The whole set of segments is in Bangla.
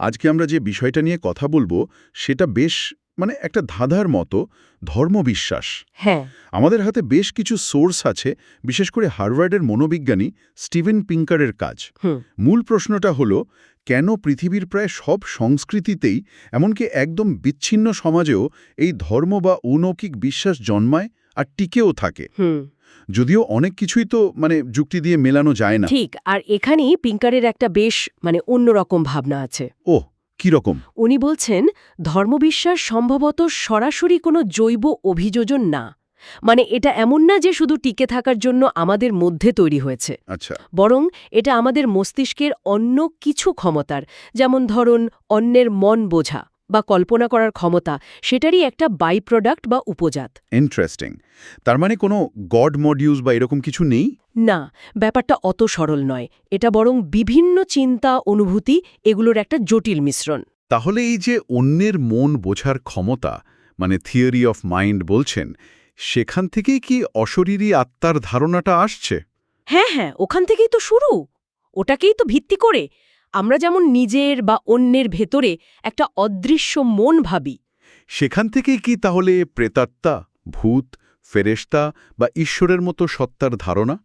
আজকে আমরা যে বিষয়টা নিয়ে কথা বলব সেটা বেশ মানে একটা ধাঁধার মতো ধর্মবিশ্বাস। হ্যাঁ। আমাদের হাতে বেশ কিছু সোর্স আছে বিশেষ করে হার্ভার্ডের মনোবিজ্ঞানী স্টিভেন পিঙ্কারের কাজ। মূল প্রশ্নটা হলো কেন পৃথিবীর প্রায় সব সংস্কৃতিতেই এমনকি একদম বিচ্ছিন্ন সমাজেও এই ধর্ম বা অলৌকিক বিশ্বাস জন্মায় আর টিকেও থাকে? হুম। যদিও অনেক কিছুই তো মানে যুক্তি দিয়ে মেলানো যায় না। ঠিক আর এখানেই পিঙ্কারের একটা বেশ মানে অন্যরকম ভাবনা আছে। ও কীরকম উনি বলছেন ধর্মবিশ্বাস সম্ভবত সরাসরি কোনো জৈব অভিযোজন না। মানে এটা এমন না যে শুধু টিকে থাকার জন্য আমাদের মধ্যে তৈরি হয়েছে। আচ্ছা। বরং এটা আমাদের মস্তিষ্কের অন্য কিছু ক্ষমতার যেমন ধরুন অন্যের মন বোঝা। বা কল্পনা করার ক্ষমতা সেটারই একটা বাই প্রোডাক্ট বা উপজাত। ইন্টারেস্টিং তার মানে কোনো গড মডিউস বা এরকম কিছু নেই? না ব্যাপারটা অত সরল নয়। এটা বরং বিভিন্ন চিন্তা অনুভূতি এগুলোর একটা জটিল মিশ্রণ। তাহলে এই যে অন্যের মন বোঝার ক্ষমতা মানে থিওরি অফ মাইন্ড বলছেন সেখান থেকেই কি অশরীরী আত্মার ধারণাটা আসছে? হ্যাঁ হ্যাঁ ওখান থেকেই তো শুরু। ওটাকেই তো ভিত্তি করে। আমরা যেমন নিজের বা অন্যের ভেতরে একটা অদৃশ্য মন ভাবি। সেখান থেকেই কি তাহলে প্রেতাত্মা ভূত ফেরেশতা বা ঈশ্বরের মতো সত্তার ধারণা?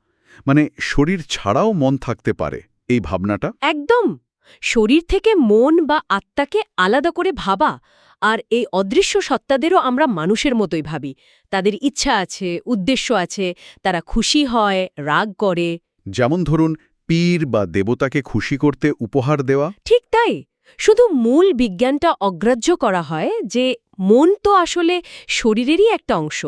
মানে শরীর ছাড়াও মন থাকতে পারে এই ভাবনাটা? একদম! শরীর থেকে মন বা আত্মাকে আলাদা করে ভাবা আর এই অদৃশ্য সত্তাদেরও আমরা মানুষের মতোই ভাবি। তাদের ইচ্ছা আছে উদ্দেশ্য আছে তারা খুশি হয় রাগ করে। যেমন ধরুন পীর বা দেবতাকে খুশি করতে উপহার দেওয়া? ঠিক তাই। শুধু মূল বিজ্ঞানটা অগ্রাহ্য করা হয় যে মন তো আসলে শরীরেরই একটা অংশ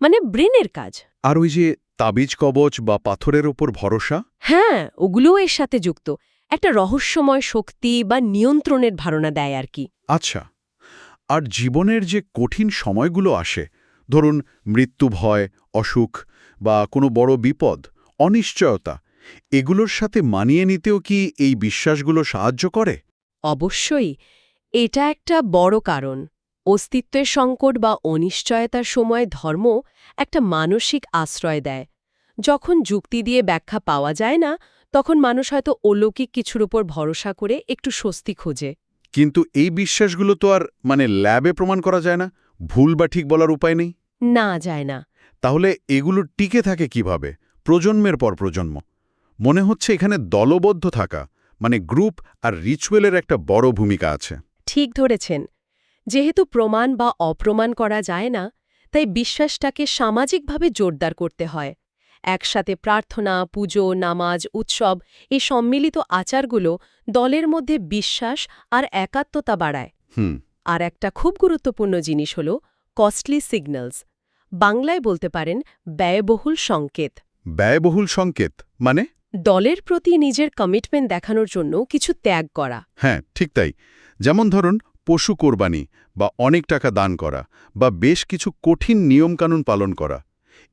মানে ব্রেনের কাজ। আর ওই যে তাবিজ কবচ বা পাথরের ওপর ভরসা? হ্যাঁ ওগুলোও এর সাথে যুক্ত। একটা রহস্যময় শক্তি বা নিয়ন্ত্রণের ধারণা দেয় আর কি। আচ্ছা আর জীবনের যে কঠিন সময়গুলো আসে ধরুন মৃত্যু ভয় অসুখ বা কোনো বড় বিপদ অনিশ্চয়তা এগুলোর সাথে মানিয়ে নিতেও কি এই বিশ্বাসগুলো সাহায্য করে? অবশ্যই। এটা একটা বড় কারণ। অস্তিত্বের সংকট বা অনিশ্চয়তার সময় ধর্ম একটা মানসিক আশ্রয় দেয়। যখন যুক্তি দিয়ে ব্যাখ্যা পাওয়া যায় না তখন মানুষ হয়তো অলৌকিক কিছুর উপর ভরসা করে একটু স্বস্তি খোঁজে। কিন্তু এই বিশ্বাসগুলো তো আর মানে ল্যাবে প্রমাণ করা যায় না? ভুল বা ঠিক বলার উপায় নেই? না যায় না। তাহলে এগুলো টিকে থাকে কীভাবে? প্রজন্মের পর প্রজন্ম। মনে হচ্ছে এখানে দলবদ্ধ থাকা মানে গ্রুপ আর রিচুয়ালের একটা বড় ভূমিকা আছে। ঠিক ধরেছেন। যেহেতু প্রমাণ বা অপ্রমাণ করা যায় না তাই বিশ্বাসটাকে সামাজিকভাবে জোরদার করতে হয়। একসাথে প্রার্থনা পুজো নামাজ উৎসব এই সম্মিলিত আচারগুলো দলের মধ্যে বিশ্বাস আর একাত্মতা বাড়ায়। হুম। আর একটা খুব গুরুত্বপূর্ণ জিনিস হল কস্টলি সিগন্যালস বাংলায় বলতে পারেন ব্যয়বহুল সংকেত। ব্যয়বহুল সংকেত মানে? দলের প্রতি নিজের কমিটমেন্ট দেখানোর জন্য কিছু ত্যাগ করা। হ্যাঁ ঠিক তাই। যেমন ধরুন পশু কোরবানি বা অনেক টাকা দান করা বা বেশ কিছু কঠিন নিয়মকানুন পালন করা।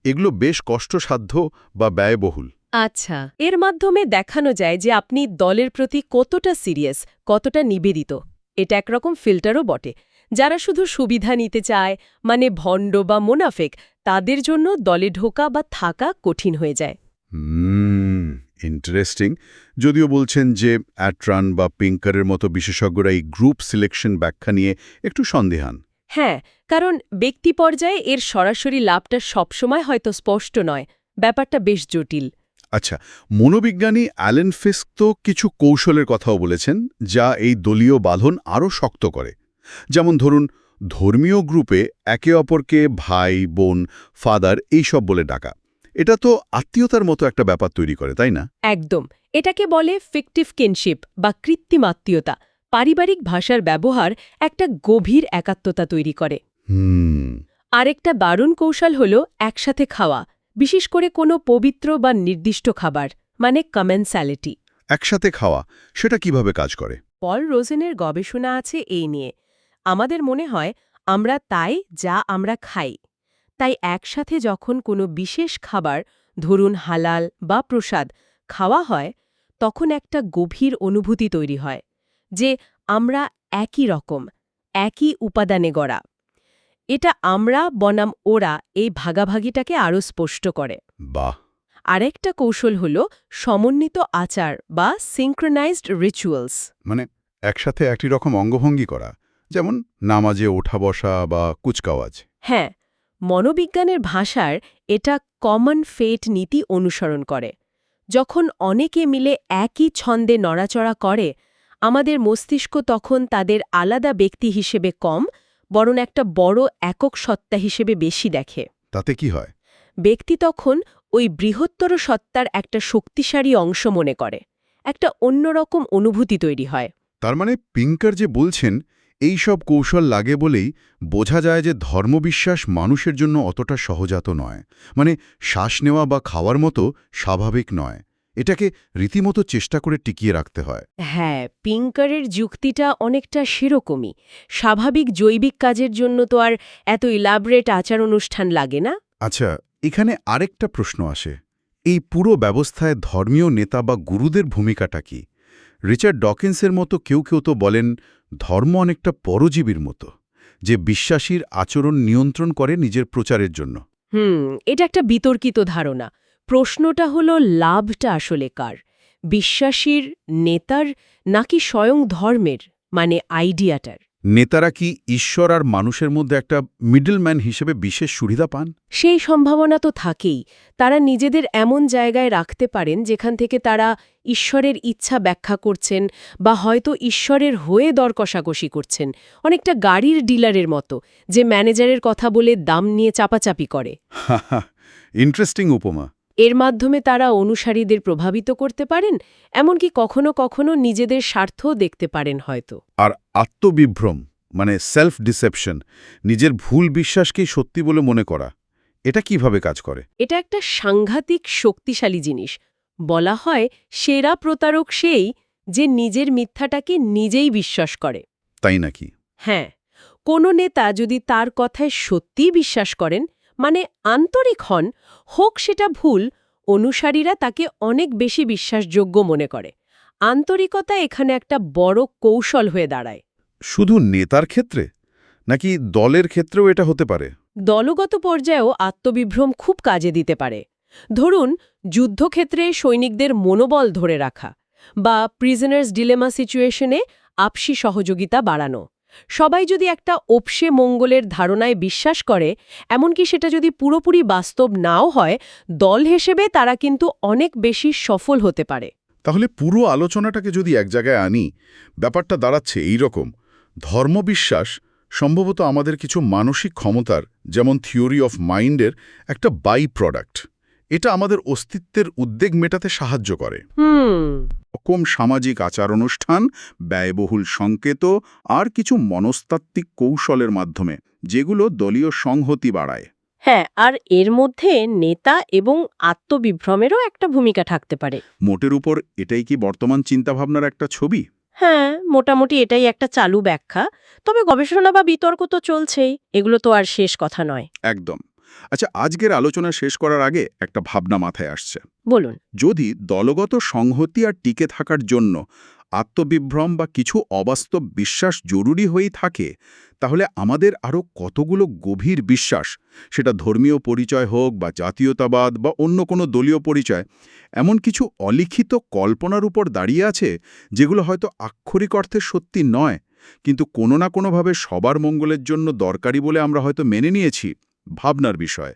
এগুলো বেশ কষ্টসাধ্য বা ব্যয়বহুল। আচ্ছা এর মাধ্যমে দেখানো যায় যে আপনি দলের প্রতি কতটা সিরিয়াস কতটা নিবেদিত। এটা একরকম ফিল্টারও বটে। যারা শুধু সুবিধা নিতে চায় মানে ভণ্ড বা মোনাফেক তাদের জন্য দলে ঢোকা বা থাকা কঠিন হয়ে যায়। হুম। ইন্টারেস্টিং যদিও বলছেন যে অ্যাট্রান বা পিঙ্কারের মতো বিশেষজ্ঞরা এই গ্রুপ সিলেকশন ব্যাখ্যা নিয়ে একটু সন্দেহান। হ্যাঁ কারণ ব্যক্তি পর্যায়ে এর সরাসরি লাভটা সবসময় হয়তো স্পষ্ট নয়। ব্যাপারটা বেশ জটিল। আচ্ছা মনোবিজ্ঞানী অ্যালেন ফিস্ক তো কিছু কৌশলের কথাও বলেছেন যা এই দলীয় বাঁধন আরও শক্ত করে। যেমন ধরুন ধর্মীয় গ্রুপে একে অপরকে ভাই বোন ফাদার এইসব বলে ডাকা। এটা তো আত্মীয়তার মতো একটা ব্যাপার তৈরি করে তাই না? একদম। এটাকে বলে ফিকটিভ কিনশিপ বা কৃত্রিম আত্মীয়তা। পারিবারিক ভাষার ব্যবহার একটা গভীর একাত্মতা তৈরি করে। হুম। আরেকটা দারুণ কৌশল হল একসাথে খাওয়া বিশেষ করে কোনো পবিত্র বা নির্দিষ্ট খাবার মানে কমেন্স্যালিটি একসাথে খাওয়া সেটা কীভাবে কাজ করে? পল রোজেনের গবেষণা আছে এই নিয়ে। আমাদের মনে হয় আমরা তাই যা আমরা খাই। তাই একসাথে যখন কোনো বিশেষ খাবার ধরুন হালাল বা প্রসাদ খাওয়া হয় তখন একটা গভীর অনুভূতি তৈরি হয় যে আমরা একই রকম একই উপাদানে গড়া। এটা আমরা বনাম ওরা এই ভাগাভাগিটাকে আরও স্পষ্ট করে। বাহ! আরেকটা কৌশল হল সমন্বিত আচার বা সিঙ্ক্রোনাইজড রিচুয়ালস মানে একসাথে একই রকম অঙ্গভঙ্গি করা যেমন নামাজে ওঠা বসা বা কুচকাওয়াজ। হ্যাঁ মনোবিজ্ঞানের ভাষার এটা কমন ফেট নীতি অনুসরণ করে। যখন অনেকে মিলে একই ছন্দে নড়াচড়া করে আমাদের মস্তিষ্ক তখন তাদের আলাদা ব্যক্তি হিসেবে কম বরং একটা বড় একক সত্তা হিসেবে বেশি দেখে। তাতে কি হয়? ব্যক্তি তখন ওই বৃহত্তর সত্তার একটা শক্তিশালী অংশ মনে করে একটা অন্যরকম অনুভূতি তৈরি হয়। তার মানে পিঙ্কার যে বলছেন এই সব কৌশল লাগে বলেই বোঝা যায় যে ধর্মবিশ্বাস মানুষের জন্য অতটা সহজাত নয়। মানে শ্বাস নেওয়া বা খাওয়ার মতো স্বাভাবিক নয়। এটাকে রীতিমতো চেষ্টা করে টিকিয়ে রাখতে হয়। হ্যাঁ পিঙ্কারের যুক্তিটা অনেকটা সেরকমই। স্বাভাবিক জৈবিক কাজের জন্য তো আর এত ইলাবরেট আচার অনুষ্ঠান লাগে না? আচ্ছা এখানে আরেকটা প্রশ্ন আসে। এই পুরো ব্যবস্থায় ধর্মীয় নেতা বা গুরুদের ভূমিকাটা কি? রিচার্ড ডকিন্সের মতো কেউ কেউ তো বলেন ধর্ম অনেকটা পরজীবীর মতো, যে বিশ্বাসীর আচরণ নিয়ন্ত্রণ করে নিজের প্রচারের জন্য। হুম, এটা একটা বিতর্কিত ধারণা। প্রশ্নটা হলো, লাভটা আসলে কার? বিশ্বাসীর, নেতার, নাকি স্বয়ং ধর্মের মানে আইডিয়াটার? নেতারা কি ঈশ্বর আর মানুষের মধ্যে একটা মিডলম্যান হিসেবে বিশেষ সুবিধা পান? সেই সম্ভাবনা তো থাকেই। তারা নিজেদের এমন জায়গায় রাখতে পারেন যেখান থেকে তারা ঈশ্বরের ইচ্ছা ব্যাখ্যা করছেন বা হয়তো ঈশ্বরের হয়ে দর কষাকষি করছেন। অনেকটা গাড়ির ডিলারের মতো যে ম্যানেজারের কথা বলে দাম নিয়ে চাপাচাপি করে। ইন্টারেস্টিং উপমা। এর মাধ্যমে তারা অনুসারীদের প্রভাবিত করতে পারেন এমনকি কখনো কখনো নিজেদের স্বার্থও দেখতে পারেন হয়তো। আর আত্মবিভ্রম মানে সেলফ ডিসেপশন নিজের ভুল বিশ্বাসকেই সত্যি বলে মনে করা এটা কীভাবে কাজ করে? এটা একটা সাংঘাতিক শক্তিশালী জিনিস। বলা হয় সেরা প্রতারক সেই যে নিজের মিথ্যাটাকে নিজেই বিশ্বাস করে। তাই নাকি? হ্যাঁ কোনো নেতা যদি তার কথায় সত্যিই বিশ্বাস করেন মানে আন্তরিক হন হোক সেটা ভুল অনুসারীরা তাকে অনেক বেশি বিশ্বাসযোগ্য মনে করে। আন্তরিকতা এখানে একটা বড় কৌশল হয়ে দাঁড়ায়। শুধু নেতার ক্ষেত্রে? নাকি দলের ক্ষেত্রেও এটা হতে পারে? দলগত পর্যায়েও আত্মবিভ্রম খুব কাজে দিতে পারে। ধরুন যুদ্ধক্ষেত্রে সৈনিকদের মনোবল ধরে রাখা বা প্রিজনার্স ডিলেমা সিচুয়েশনে আপসি সহযোগিতা বাড়ানো। সবাই যদি একটা ওপসে মঙ্গলের ধারণায় বিশ্বাস করে, এমনকি সেটা যদি পুরোপুরি বাস্তব নাও হয়, দল হিসেবে তারা কিন্তু অনেক বেশি সফল হতে পারে। তাহলে পুরো আলোচনাটাকে যদি এক জায়গায় আনি, ব্যাপারটা দাঁড়াচ্ছে এই রকম ধর্মবিশ্বাস সম্ভবত আমাদের কিছু মানসিক ক্ষমতার, যেমন থিওরি অফ মাইন্ডের, একটা বাই প্রোডাক্ট এটা আমাদের অস্তিত্বের উদ্বেগ মেটাতে সাহায্য করে। রকম সামাজিক আচার অনুষ্ঠান ব্যয়বহুল সংকেত আর কিছু মনস্তাত্ত্বিক কৌশলের মাধ্যমে যেগুলো দলীয় সংহতি বাড়ায়। হ্যাঁ আর এর মধ্যে নেতা এবং আত্মবিভ্রমেরও একটা ভূমিকা থাকতে পারে। মোটের উপর এটাই কি বর্তমান চিন্তাভাবনার একটা ছবি? হ্যাঁ মোটামুটি এটাই একটা চালু ব্যাখ্যা। তবে গবেষণা বা বিতর্ক তো চলছেই এগুলো তো আর শেষ কথা নয়। একদম। আচ্ছা আজকের আলোচনা শেষ করার আগে একটা ভাবনা মাথায় আসছে। বলুন। যদি দলগত সংহতি আর টিকে থাকার জন্য আত্মবিভ্রম বা কিছু অবাস্তব বিশ্বাস জরুরি হয়েই থাকে তাহলে আমাদের আরও কতগুলো গভীর বিশ্বাস সেটা ধর্মীয় পরিচয় হোক বা জাতীয়তাবাদ বা অন্য কোনো দলীয় পরিচয় এমন কিছু অলিখিত কল্পনার উপর দাঁড়িয়ে আছে যেগুলো হয়তো আক্ষরিক অর্থে সত্যি নয় কিন্তু কোনো না কোনোভাবে সবার মঙ্গলের জন্য দরকারি বলে আমরা হয়তো মেনে নিয়েছি। ভাবনার বিষয়।